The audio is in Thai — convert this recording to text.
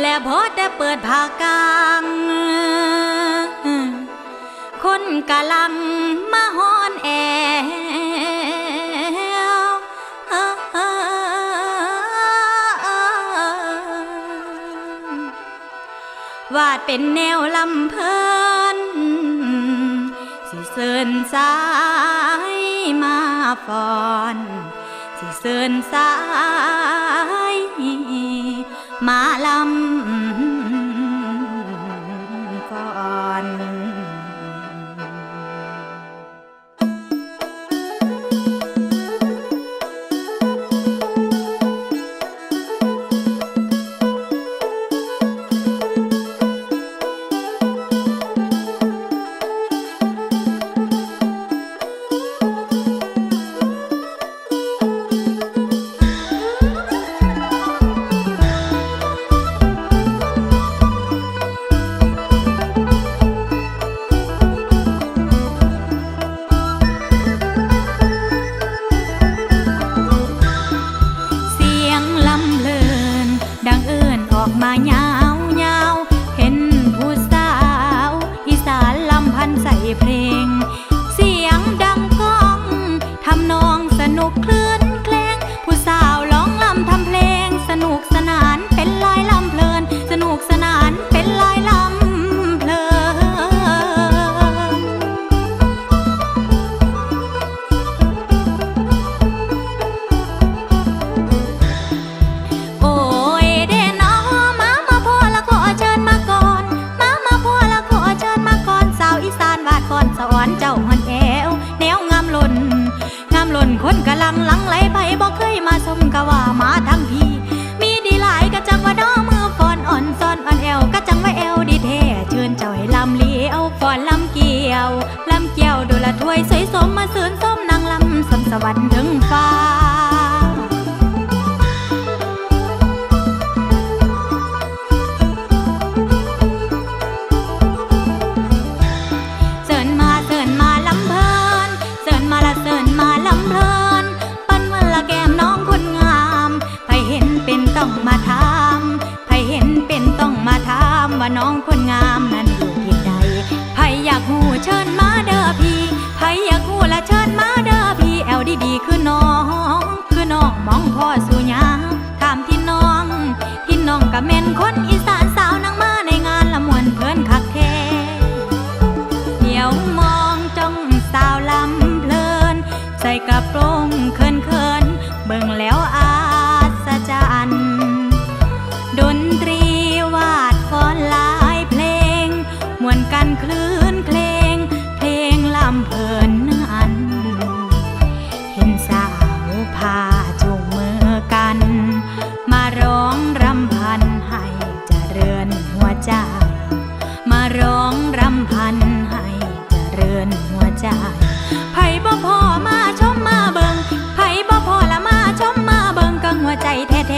และพอแต่เปิดผากลาง คนกะลังมาฮอนแอววาดเป็นแนวลำเพลินสิเสินสายมาฟอน สิเสินสายมาลำ ทำนองสนุกคลื่นแคลงผู้สาวร้องลำทำเพลง สนุกสนานเป็นลายลำเพลิน สนุกสนานเป็นลายลำเพลิน โอ้ยเด่นอมามาพ่อแล้วก็เชิญมาก่อน มามาพ่อแล้วก็เชิญมาก่อนสาวอีสานวาดก่อนสวรรค์เจ้า กะว่ามาทั้งพีมีดีหลายกะจังว่าดอมือฟอนอ่อนซ้อนอ่อนแอวกะจังว่าแอวดีแท้เชิญเจ้าให้ลำเลี้ยวฟอนลำเกี่ยวลำเกี่ยวดูละถ้วยสวยสมมาเสือนส้มนางลำสมสวรรค์ถึง ว่าน้องคนงามนั้นอยู่ที่ใดไพอยากหูเชิญมาเด้อพี่ใครอยากหูละเชิญมาเด้อพี่แอลดีดีๆคือน้อง คือน้องมองพ่อสู กันคลื่นเพลง เพลงลำเพลินอันเห็นสาวพาจูงมือกัน มาร้องรำพันให้เจริญหัวใจ มาร้องรำพันให้เจริญหัวใจไผ่บ่พอมาชมมาเบิงไผ่บ่พอละมาชมมาเบิงกังหัวใจแท้